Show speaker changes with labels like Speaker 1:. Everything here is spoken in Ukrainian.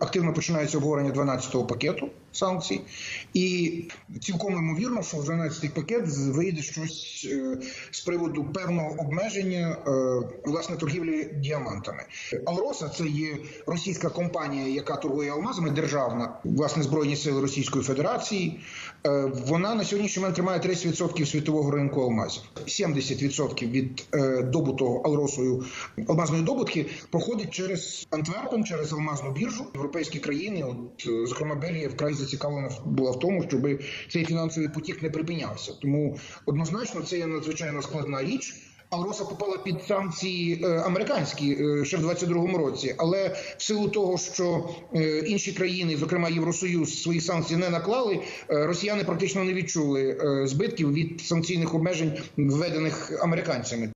Speaker 1: Активно починається обговорення 12-го пакету санкцій, і цілком ймовірно, що в 12-й пакет вийде щось е, з приводу певного обмеження е, власне торгівлі діамантами. Алроса це є російська компанія, яка торгує алмазами, державна власне збройні сили Російської Федерації. Е, Вона на сьогоднішній момент тримає 30% світового ринку алмазів. 70% від добутого Алросою алмазної добутки проходить через Антверпен, через алмазну біржу. Європейські країни, от зокрема Бельгія, вкрай зацікавлена була в тому, щоб цей фінансовий потік не припинявся. Тому однозначно це є надзвичайно складна річ. Алроса попала під санкції е, американські е, ще в 22-му році, але в силу того, що е, інші країни, зокрема Євросоюз, свої санкції не наклали, росіяни практично не відчули збитків від санкційних обмежень, введених американцями.